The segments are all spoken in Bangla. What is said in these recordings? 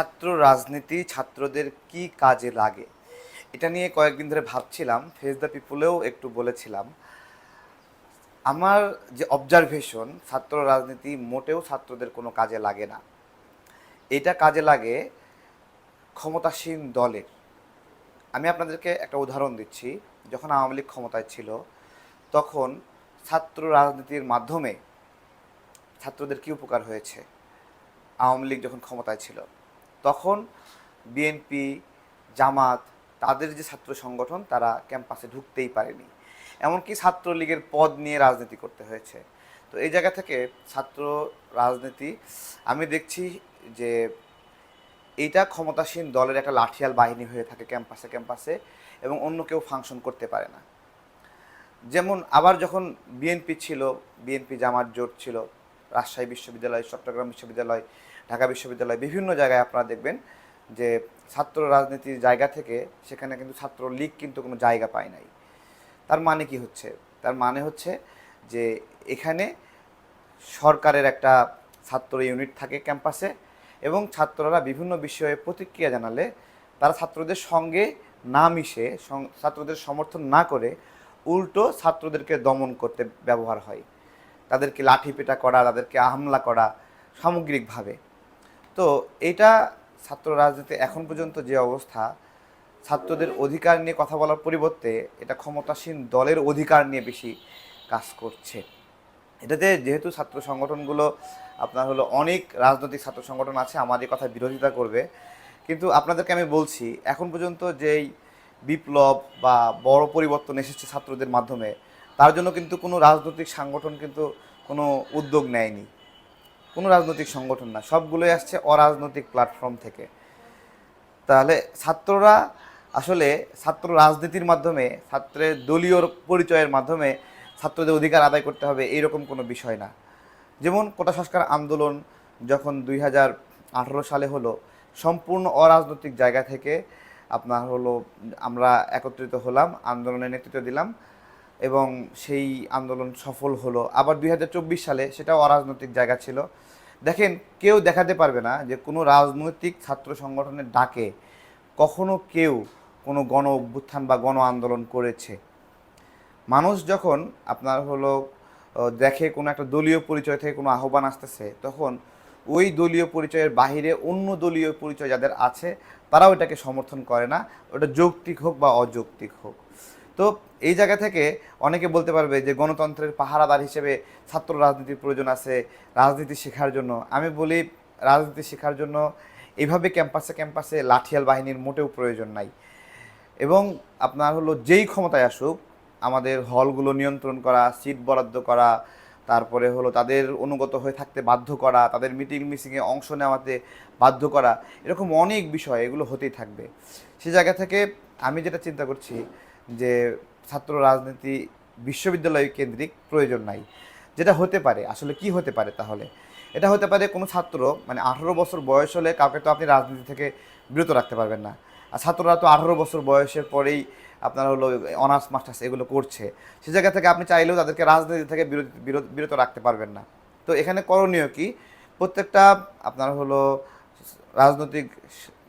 ছাত্র রাজনীতি ছাত্রদের কি কাজে লাগে? এটা নিয়ে কয়েকদিন ধরে ভাবছিলাম ফেস দ্য পিপুলেও একটু বলেছিলাম। আমার যে অবজারভেশন ছাত্র রাজনীতি মোটেও ছাত্রদের কোনো কাজে লাগে না। এটা কাজে লাগে ক্ষমতাসীন দলের। আমি আপনাদেরকে একটা উদাহরণ দিচ্ছি। যখন আওয়ামী লীগ ক্ষমতায় ছিল, তখন ছাত্র রাজনীতির মাধ্যমে ছাত্রদের কি উপকার হয়েছে? আওয়ামী লীগ যখন ক্ষমতায় ছিল তখন বিএনপি জামাত, তাদের যে ছাত্র সংগঠন, তারা ক্যাম্পাসে ঢুকতেই পারেনি। এমনকি ছাত্রলীগের পদ নিয়ে রাজনীতি করতে হয়েছে। তো এই জায়গা থেকে ছাত্র রাজনীতি, আমি দেখছি যে এইটা ক্ষমতাসীন দলের একটা লাঠিয়াল বাহিনী হয়ে থাকে ক্যাম্পাসে ক্যাম্পাসে এবং অন্য কেউ ফাংশন করতে পারে না। যেমন আবার যখন বিএনপি ছিল বিএনপি জামাত জোট ছিল, রাজশাহী বিশ্ববিদ্যালয়, চট্টগ্রাম বিশ্ববিদ্যালয় ঢাকা বিশ্ববিদ্যালয় বিভিন্ন জায়গায় আপনারা দেখবেন যে ছাত্র রাজনীতির জায়গা থেকে সেখানে কিন্তু ছাত্র লীগ কিন্তু কোনো জায়গা পায় নাই। তার মানে কি হচ্ছে? তার মানে হচ্ছে যে এখানে সরকারের একটা ছাত্র ইউনিট থাকে ক্যাম্পাসে এবং ছাত্ররা বিভিন্ন বিষয়ে প্রতিক্রিয়া জানালে তারা ছাত্রদের সঙ্গে না মিশে ছাত্রদের সমর্থন না করে উল্টো ছাত্রদেরকে দমন করতে ব্যবহার হয়। তাদেরকে লাঠি পেটা করা, তাদেরকে হামলা করা সামগ্রিকভাবে। তো এটা ছাত্র রাজনীতি এখন পর্যন্ত যে অবস্থা, ছাত্রদের অধিকার নিয়ে কথা বলার পরিবর্তে এটা ক্ষমতাসীন দলের অধিকার নিয়ে বেশি কাজ করছে। এটাতে যেহেতু ছাত্র সংগঠনগুলো, আপনার হলো অনেক রাজনৈতিক ছাত্র সংগঠন আছে, আমাদের কথা বিরোধিতা করবে। কিন্তু আপনাদেরকে আমি বলছি, এখন পর্যন্ত যেই বিপ্লব বা বড় পরিবর্তন এসেছে ছাত্রদের মাধ্যমে, তার জন্য কিন্তু কোনো রাজনৈতিক সংগঠন কিন্তু কোনো উদ্যোগ নেয়নি। কোনো রাজনৈতিক সংগঠন না, সবগুলোই আসছে অরাজনৈতিক প্ল্যাটফর্ম থেকে। তাহলে ছাত্ররা আসলে ছাত্র রাজনীতির মাধ্যমে, ছাত্রের দলীয় পরিচয়ের মাধ্যমে ছাত্রদের অধিকার আদায় করতে হবে, এইরকম কোনো বিষয় না। যেমন কোটা সংস্কার আন্দোলন যখন দুই হাজার আঠারো সালে হলো, সম্পূর্ণ অরাজনৈতিক জায়গা থেকে আপনার হলো আমরা একত্রিত হলাম আন্দোলনের নেতৃত্ব দিলাম এবং সেই আন্দোলন সফল হলো। আবার দুই হাজার চব্বিশ সালে সেটাও অরাজনৈতিক জায়গা ছিল। দেখেন, কেউ দেখাতে পারবে না যে কোনো রাজনৈতিক ছাত্র সংগঠনের ডাকে কখনো কেউ কোনো গণ অভ্যুত্থান বা গণ আন্দোলন করেছে। মানুষ যখন আপনার হলো দেখে কোনো একটা দলীয় পরিচয় থেকে কোনো আহ্বান আসতেছে, তখন ওই দলীয় পরিচয়ের বাহিরে অন্য দলীয় পরিচয় যাদের আছে, তারাও এটাকে সমর্থন করে না। ওটা যৌক্তিক হোক বা অযৌক্তিক হোক। তো এই জায়গা থেকে অনেকে বলতে পারবে যে গণতন্ত্রের পাহারাদার হিসেবে ছাত্র রাজনীতির প্রয়োজন আছে, রাজনীতি শেখার জন্য। আমি বলি রাজনীতি শেখার জন্য এইভাবে ক্যাম্পাসে ক্যাম্পাসে লাঠিয়াল বাহিনীর মোটেও প্রয়োজন নাই। এবং আপনার হলো যেই ক্ষমতায় আসুক, আমাদের হলগুলো নিয়ন্ত্রণ করা, সিট বরাদ্দ করা, তারপরে হলো তাদের অনুগত হয়ে থাকতে বাধ্য করা, তাদের মিটিং মিটিংয়ে অংশ নেওয়াতে বাধ্য করা, এরকম অনেক বিষয় এগুলো হতেই থাকবে। সে জায়গা থেকে আমি যেটা চিন্তা করছি যে ছাত্র রাজনীতি বিশ্ববিদ্যালয় কেন্দ্রিক প্রয়োজন নাই। যেটা হতে পারে, আসলে কি হতে পারে তাহলে? এটা হতে পারে কোনো ছাত্র মানে আঠারো বছর বয়স হলে কাউকে তো আপনি রাজনীতি থেকে বিরত রাখতে পারবেন না। আর ছাত্ররা তো আঠারো বছর বয়সের পরেই আপনার হলো অনার্স, মাস্টার্স এগুলো করছে। সে জায়গা থেকে আপনি চাইলেও তাদেরকে রাজনীতি থেকে বিরত বিরত রাখতে পারবেন না। তো এখানে করণীয় কি? প্রত্যেকটা আপনার হলো রাজনৈতিক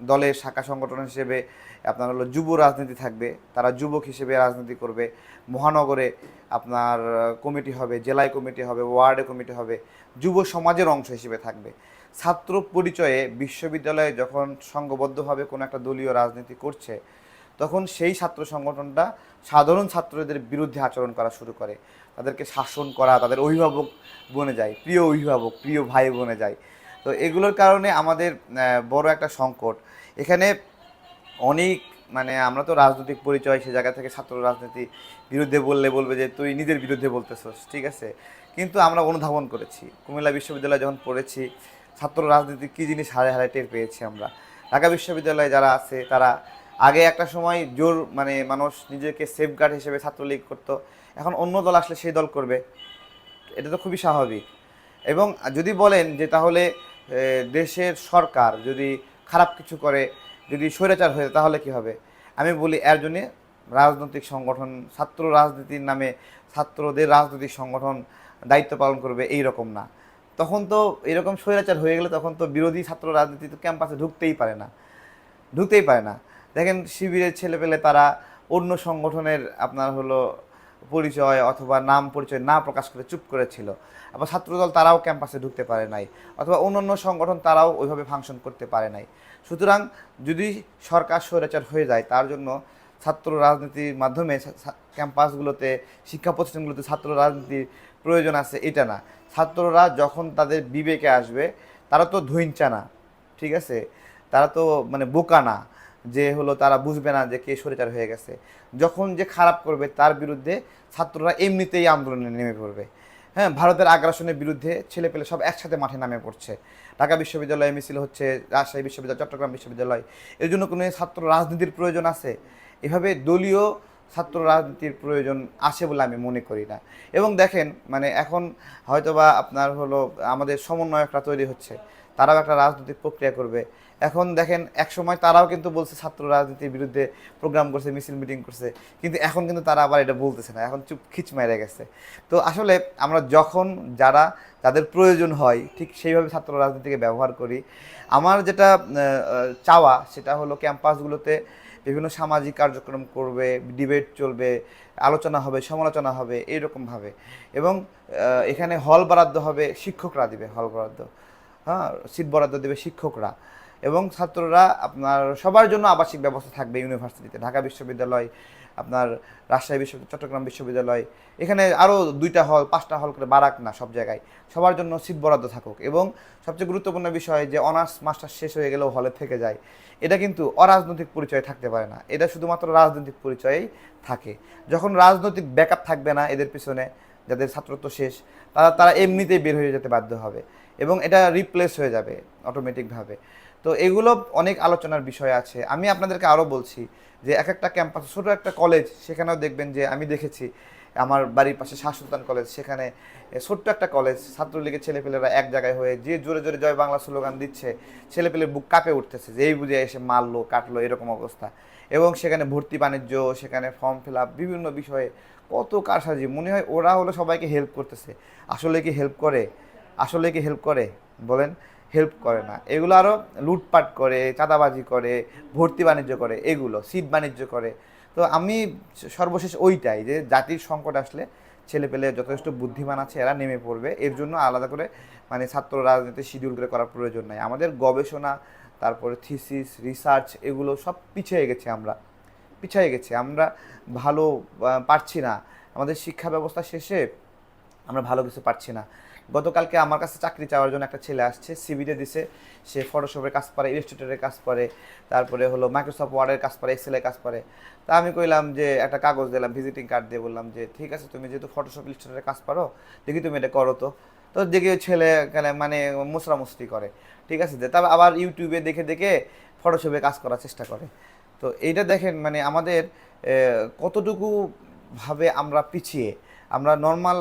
দলের শাখা সংগঠন হিসেবে আপনার হলো যুব রাজনীতি থাকবে, তারা যুবক হিসেবে রাজনীতি করবে, মহানগরে আপনার কমিটি হবে, জেলায় কমিটি হবে, ওয়ার্ডে কমিটি হবে, যুব সমাজের অংশ হিসেবে থাকবে। ছাত্র পরিচয়ে বিশ্ববিদ্যালয়ে যখন সংঘবদ্ধভাবে কোনো একটা দলীয় রাজনীতি করছে, তখন সেই ছাত্র সংগঠনটা সাধারণ ছাত্রদের বিরুদ্ধে আচরণ করা শুরু করে। তাদেরকে শাসন করা, তাদের অভিভাবক বনে যায়, প্রিয় অভিভাবক, প্রিয় ভাই বনে যায়। তো এগুলোর কারণে আমাদের বড় একটা সংকট। এখানে অনেক মানে আমরা তো রাজনৈতিক পরিচয়, সে জায়গা থেকে ছাত্র রাজনীতি বিরুদ্ধে বললে বলবে যে তুই নিজের বিরুদ্ধে বলতেছস, ঠিক আছে? কিন্তু আমরা অনুধাবন করেছি। কুমিল্লা বিশ্ববিদ্যালয়ে যখন পড়েছি, ছাত্র রাজনীতি কী জিনিস হারে হারে টের পেয়েছি আমরা। ঢাকা বিশ্ববিদ্যালয়ে যারা আছে, তারা আগে একটা সময় জোর মানে মানুষ নিজেকে সেফগার্ড হিসেবে ছাত্রলীগ করতো। এখন অন্য দল আসলে সেই দল করবে। এটা তো খুবই স্বাভাবিক। এবং যদি বলেন যে তাহলে দেশের সরকার যদি খারাপ কিছু করে যদি স্বৈরাচার হয়ে তাহলে কি হবে? আমি বলি, এর জন্যে রাজনৈতিক সংগঠন, ছাত্র রাজনীতির নামে ছাত্রদের রাজনৈতিক সংগঠন দায়িত্ব পালন করবে এই রকম না। তখন তো এরকম স্বৈরাচার হয়ে গেলে তখন তো বিরোধী ছাত্র রাজনীতি তো ক্যাম্পাসে ঢুকতেই পারে না। ঢুকতেই পারে না। দেখেন শিবিরের ছেলে পেলে তারা অন্য সংগঠনের আপনার হলো পরিচয় অথবা নাম পরিচয় না প্রকাশ করে চুপ করেছিল। আবার ছাত্রদল তারাও ক্যাম্পাসে ঢুকতে পারে নাই, অথবা অন্যান্য সংগঠন তারাও ওইভাবে ফাংশন করতে পারে নাই। সুতরাং যদি সরকার স্বৈরাচার হয়ে যায়, তার জন্য ছাত্র রাজনীতির মাধ্যমে ক্যাম্পাসগুলোতে, শিক্ষা প্রতিষ্ঠানগুলোতে ছাত্র রাজনীতির প্রয়োজন আছে, এটা না। ছাত্ররা যখন তাদের বিবেকে আসবে, তারা তো ধৈঞ্চা না, ঠিক আছে? তারা তো মানে বোকা না। যে হলো তারা বুঝবে না যে কে সরিচার হয়ে গেছে। যখন যে খারাপ করবে, তার বিরুদ্ধে ছাত্ররা এমনিতেই আন্দোলনে নেমে পড়বে। হ্যাঁ ভারতের আগ্রাসনের বিরুদ্ধে ছেলেপেলে সব একসাথে মাঠে নামে পড়ছে। ঢাকা বিশ্ববিদ্যালয়ে মিছিল হচ্ছে, রাজশাহী বিশ্ববিদ্যালয়, চট্টগ্রাম বিশ্ববিদ্যালয়। এর জন্য কোনো ছাত্র রাজনীতির প্রয়োজন আছে? এভাবে দলীয় ছাত্র রাজনীতির প্রয়োজন আছে বলে আমি মনে করি না। এবং দেখেন মানে এখন হয়তোবা আপনার হলো আমাদের সমন্বয়করা তৈরি হচ্ছে। তারাও একটা রাজনৈতিক প্রক্রিয়া করবে। এখন দেখেন এক সময় তারাও কিন্তু বলছে ছাত্র রাজনীতির বিরুদ্ধে প্রোগ্রাম করছে, মিছিল মিটিং করছে। কিন্তু এখন কিন্তু তারা আবার এটা বলতেছে না। এখন চুপ খিচ মেরে গেছে। তো আসলে আমরা যখন, যারা, যাদের প্রয়োজন হয়, ঠিক সেইভাবে ছাত্র রাজনীতিকে ব্যবহার করি। আমার যেটা চাওয়া, সেটা হলো ক্যাম্পাসগুলোতে বিভিন্ন সামাজিক কার্যক্রম করবে ডিবেট চলবে, আলোচনা হবে, সমালোচনা হবে এইরকমভাবে এবং এখানে হল বরাদ্দ হবে, শিক্ষকরা দিবে হল বরাদ্দ। হ্যাঁ সিট বরাদ্দ দেবে শিক্ষকরা। এবং ছাত্ররা আপনার সবার জন্য আবাসিক ব্যবস্থা থাকবে ইউনিভার্সিটিতে। ঢাকা বিশ্ববিদ্যালয়, আপনার রাজশাহী বিশ্ববিদ্যালয়, চট্টগ্রাম বিশ্ববিদ্যালয়, এখানে আরও দুইটা হল পাঁচটা হল করে বারাক না সব জায়গায়। সবার জন্য সিট বরাদ্দ থাকুক। এবং সবচেয়ে গুরুত্বপূর্ণ বিষয় যে অনার্স মাস্টার শেষ হয়ে গেলেও হলে থেকে যায়, এটা কিন্তু অরাজনৈতিক পরিচয় থাকতে পারে না। এটা শুধুমাত্র রাজনৈতিক পরিচয়েই থাকে। যখন রাজনৈতিক ব্যাকআপ থাকবে না এদের পিছনে, যাদের ছাত্রত্ব শেষ, তারা তারা এমনিতেই বের হয়ে যেতে বাধ্য হবে। এবং এটা রিপ্লেস হয়ে যাবে অটোমেটিকভাবে তো এগুলো অনেক আলোচনার বিষয় আছে। আমি আপনাদেরকে আরও বলছি যে এক একটা ক্যাম্পাস, ছোটো একটা কলেজ সেখানেও দেখবেন যে আমি দেখেছি, আমার বাড়ির পাশে শাহ সুলতান কলেজ সেখানে ছোট্ট একটা কলেজ ছাত্রলীগের ছেলেপেলেরা এক জায়গায় হয়ে যে জোরে জোরে জয় বাংলা স্লোগান দিচ্ছে, ছেলেপেলের বুক কাঁপে উঠতেছে যে এই বুঝে এসে মারলো, কাটলো, এরকম অবস্থা। এবং সেখানে ভর্তি বাণিজ্য, সেখানে ফর্ম ফিল আপ বিভিন্ন বিষয়ে কত কারসাজি, মনে হয় ওরা হলো সবাইকে হেল্প করতেছে। আসলে কি হেল্প করে? আসলে কি হেল্প করে? বলেন। হেল্প করে না। এগুলো আরও লুটপাট করে, চাঁদাবাজি করে, ভর্তি বাণিজ্য করে, এগুলো, সিট বাণিজ্য করে। তো আমি সর্বশেষ ওইটাই যে জাতির সংকট আসলে ছেলে পেলে যথেষ্ট বুদ্ধিমান আছে, এরা নেমে পড়বে। এর জন্য আলাদা করে মানে ছাত্র রাজনীতি শিডিউল করে করার প্রয়োজন নাই। আমাদের গবেষণা, তারপরে থিসিস রিসার্চ এগুলো সব পিছিয়ে গেছে আমরা। পিছিয়ে গেছে। আমরা ভালো পারছি না। আমাদের শিক্ষা ব্যবস্থা শেষে আমরা ভালো কিছু পারছি না। গতকালকে আমার কাছে চাকরি চাওয়ার জন্য একটা ছেলে আসছে সিভিতে দিছে। সে ফটোশপের কাজ পারে ইলাস্ট্রেটরের কাজ পারে, তারপরে হলো মাইক্রোসফট ওয়ার্ডের কাজ পারে এক্সেলের কাজ পারে। তা আমি কইলাম যে, একটা কাগজ দিলাম ভিজিটিং কার্ড দিয়ে বললাম যে, ঠিক আছে, তুমি যেহেতু ফটোশপ ইলাস্ট্রেটরের কাজ পারো, দেখি তুমি এটা করো তো। তো দেখি ওই ছেলে মানে মুসরামুসরি করে। ঠিক আছে যে তারপর আবার ইউটিউবে দেখে দেখে ফটোশপে কাজ করার চেষ্টা করে। তো এইটা দেখেন মানে আমাদের কতটুকু ভাবে আমরা পিছিয়ে আমরা নর্মাল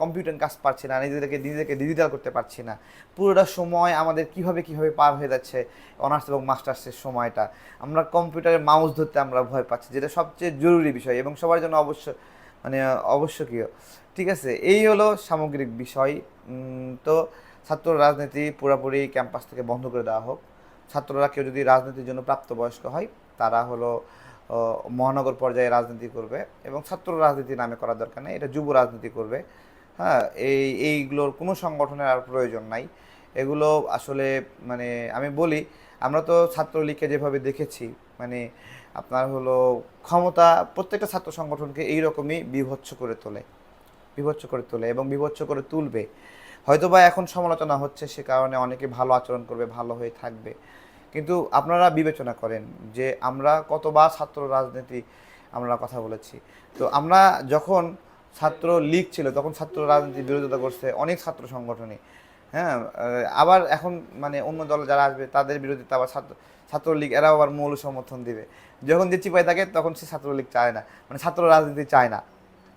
কম্পিউটার কাজ পারছি না, নিজেদেরকে নিজেদেরকে ডিজিটাল করতে পারছি না। পুরোটা সময় আমাদের কীভাবে কীভাবে পার হয়ে যাচ্ছে অনার্স এবং মাস্টার্সের সময়টা। আমরা কম্পিউটারে মাউস ধরতে আমরা ভয় পাচ্ছি, যেটা সবচেয়ে জরুরি বিষয় এবং সবার জন্য অবশ্য মানে অবশ্যকীয়। ঠিক আছে, এই হলো সামগ্রিক বিষয়। তো ছাত্র রাজনীতি পুরোপুরি ক্যাম্পাস থেকে বন্ধ করে দেওয়া হোক। ছাত্ররা কেউ যদি রাজনীতির জন্য প্রাপ্তবয়স্ক হয়, তারা হলো মহানগর পর্যায়ে রাজনীতি করবে এবং ছাত্র রাজনীতি নামে করার দরকার নেই, এটা যুব রাজনীতি করবে। হ্যাঁ এই, এইগুলোর কোনো সংগঠনের আর প্রয়োজন নাই। এগুলো আসলে মানে আমি বলি, আমরা তো ছাত্রলীগকে যেভাবে দেখেছি মানে আপনার হলো ক্ষমতা প্রত্যেকটা ছাত্র সংগঠনকে এইরকমই বিভৎস করে তোলে, বিভৎস করে তোলে এবং বিভৎস করে তুলবে। হয়তোবা এখন সমালোচনা হচ্ছে, সে কারণে অনেকে ভালো আচরণ করবে, ভালো হয়ে থাকবে। কিন্তু আপনারা বিবেচনা করেন যে আমরা কতবার ছাত্র রাজনীতি আমরা কথা বলেছি। তো আমরা যখন ছাত্র লীগ ছিল, তখন ছাত্র রাজনীতির বিরোধিতা করছে অনেক ছাত্র সংগঠনে হ্যাঁ আবার এখন মানে অন্য দল যারা আসবে তাদের বিরোধিতা আবার ছাত্র ছাত্রলীগ এরাও আবার মৌল সমর্থন দিবে। যখন যে চিপায় থাকে তখন সে ছাত্রলীগ চায় না মানে ছাত্র রাজনীতি চায় না।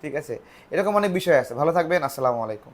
ঠিক আছে? এরকম অনেক বিষয় আছে। ভালো থাকবেন, আসসালামু আলাইকুম।